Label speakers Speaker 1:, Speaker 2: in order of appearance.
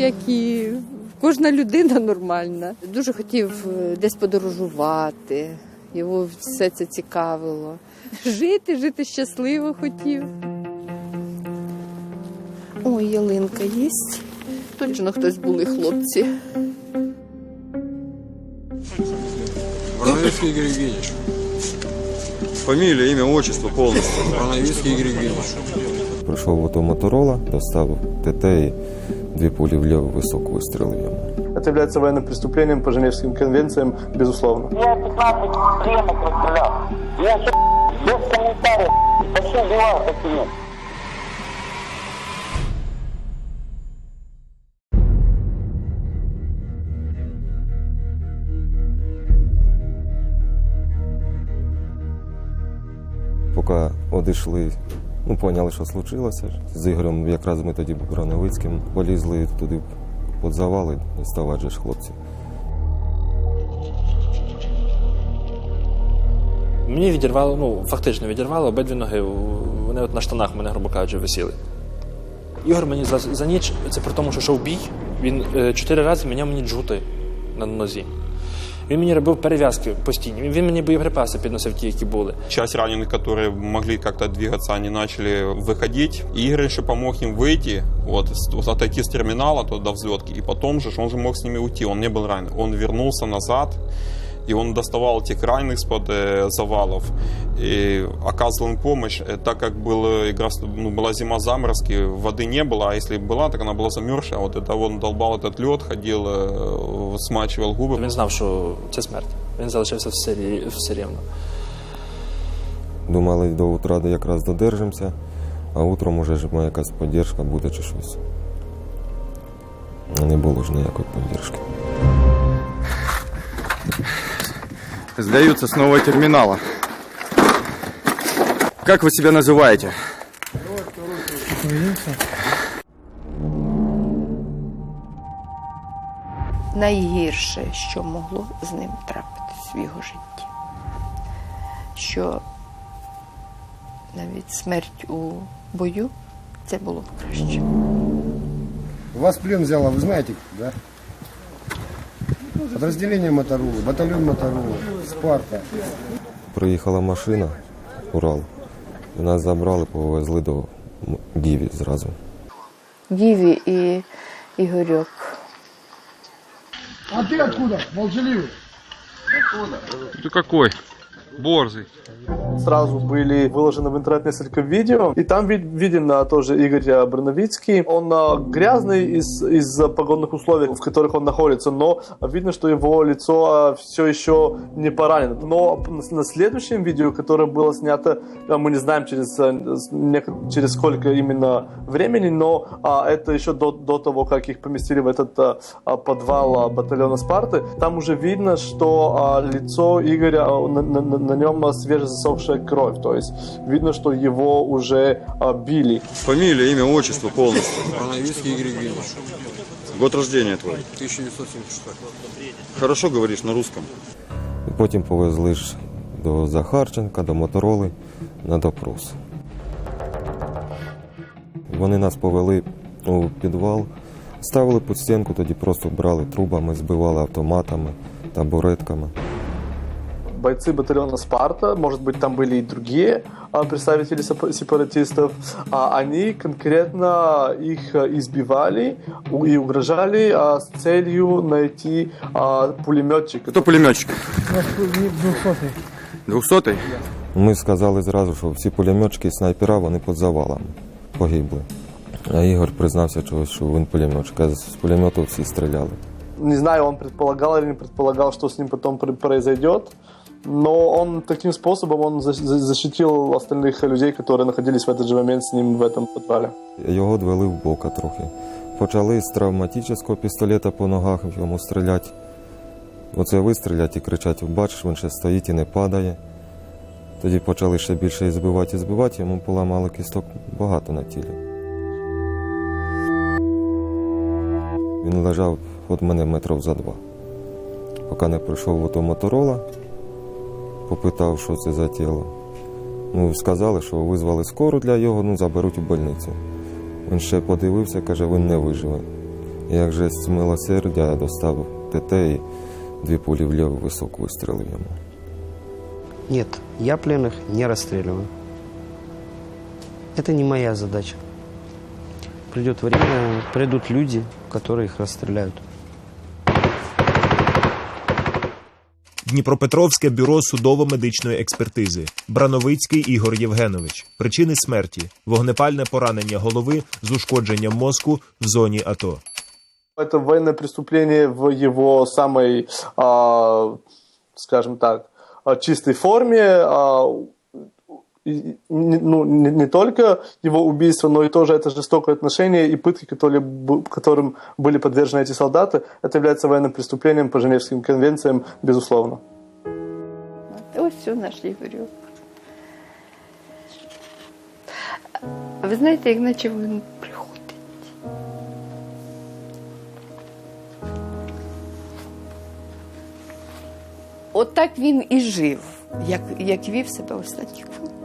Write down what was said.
Speaker 1: як і кожна людина нормальна. Дуже хотів е, десь подорожувати. Його все це цікавило. Жити, жити щасливо хотів. Ой, ялинка є. Точно хтось були хлопці.
Speaker 2: Игорь Евгеньевич.
Speaker 3: Фамилия, имя, отчество полностью.
Speaker 2: Броновицкий Игорь Евгеньевич.
Speaker 4: Прийшов в ото Моторола, достав ТТ і дві пулі вліво високо вистрілив йому.
Speaker 5: Это является военным преступлением по Женевским конвенциям, безусловно.
Speaker 6: Я 15 приемок расстрелял. Я все без комментариев. Вообще убиваю такие.
Speaker 4: Поки одійшли, ну поняли, що случилося. З Ігорем, якраз ми тоді Броновицьким полізли туди під завали, ставати же ж хлопці.
Speaker 7: Мені відірвало, ну фактично відірвало обидві ноги. Вони от на штанах мене, грубо кажучи, висіли. Ігор мені за, за ніч, це при тому, що йшов бій, він е, чотири рази міняв мені джути на нозі. Він мені робив перев'язки постійні. Він, він мені боєприпаси підносив ті, які були.
Speaker 8: Часть раненых, которые могли как-то двигаться, они начали выходить. И Игорь еще помог им выйти, вот, с- вот отойти с терминала туда до взлетки. И потом же ж он же мог с ними уйти, он не был ранен. Он вернулся назад, и он доставал этих раненых из-под э, завалов и оказывал им помощь, Э, так как было, игра, с- ну, была зима заморозки, воды не было, а если была, так она была замерзшая. Вот это он долбал этот лед, ходил, э, смачивал губы.
Speaker 7: Він знав, що це смерть. Він залишився все, рі- все рівно.
Speaker 4: Думали, до утра якраз додержимося, а утром уже ж моя якась підтримка буде чи щось. Не було ж ніякої підтримки.
Speaker 3: Сдаются с нового терминала. Как вы себя называете?
Speaker 1: найгірше, що могло з ним трапитись в його житті. Що навіть смерть у бою це було б краще.
Speaker 9: Вас в плен взяло, вы знаете, да? Подразделение Моторолы, батальон Моторолы, Спарта.
Speaker 4: Приїхала машина, Урал, і нас забрали, повезли до М- Гіві зразу.
Speaker 1: Гіві і Ігорьок.
Speaker 9: А ты откуда? Молчаливый.
Speaker 2: Ты какой? Борзый.
Speaker 5: Сразу были выложены в интернет несколько видео, и там вид- виден а, тоже Игорь Броновицкий. Он а, грязный из- из-за погодных условий, в которых он находится, но видно, что его лицо все еще не поранено. Но на следующем видео, которое было снято, а, мы не знаем через, а, через сколько именно времени, но а, это еще до, до того, как их поместили в этот а, а, подвал а, батальона Спарты, там уже видно, что а, лицо Игоря, а, на, на- на- на нем а, свежезасохшая кровь, то есть видно, что его уже а, били.
Speaker 3: Фамилия, имя, отчество полностью.
Speaker 2: Броновицкий Игорь Евгеньевич.
Speaker 3: Год рождения твой.
Speaker 2: 1976.
Speaker 3: Хорошо говоришь на русском.
Speaker 4: І потім повезли ж до Захарченка, до Мотороли на допрос. Вони нас повели у підвал, ставили під стінку, тоді просто брали трубами, збивали автоматами, табуретками.
Speaker 5: бойцы батальона Спарта, может быть, там были и другие а, представители сепа- сепаратистов, а они конкретно их а, избивали у- и угрожали а, с целью найти а, пулеметчика.
Speaker 3: Кто пулеметчик? Двухсотый.
Speaker 4: Ми сказали зразу, що всі пулеметчики і снайпера вони під завалами погибли. А Ігор признався чогось, що він пулеметчик, а з пулемету всі стріляли.
Speaker 5: Не знаю, он предполагал или не предполагал, что с ним потом пр- произойдет, но он таким способом он за- за- защитил остальных людей, которые находились в этот же момент с ним в этом подвале.
Speaker 4: Його двели в бока трохи. Почали з травматичного пістолета по ногах йому стріляти. Оце вистрілять і кричать: бачиш, він ще стоїть і не падає. Тоді почали ще більше і збивати, і збивати, йому поламали кісток багато на тілі. Він лежав від мене метрів за два. Поки не прийшов ото моторола, попитав, що це за тіло. Ну, сказали, що визвали скору для його, ну заберуть у больницю. Він ще подивився, каже, він не виживе. І як жесть милосердя, я достав ТТ і дві пулі в ліву високу вистрілив йому.
Speaker 10: Нет, я пленных не расстреливаю. Это не моя задача. Придет время, придут люди, которые их расстреляют.
Speaker 11: Дніпропетровське бюро судово-медичної експертизи. Брановицький Ігор Євгенович. Причини смерті: вогнепальне поранення голови з ушкодженням мозку в зоні АТО.
Speaker 5: Це воєнне преступлення в его скажімо так, чистій так, а, ну, не, не только его убийство, но и тоже это жестокое отношение и пытки, которые, бу- которым были подвержены эти солдаты, это является военным преступлением по Женевским конвенциям, безусловно.
Speaker 1: Ось все наш Ігорюк. А ви знаєте, як наче він приходить. От так він і жив, як, як вів себе останні хвилини.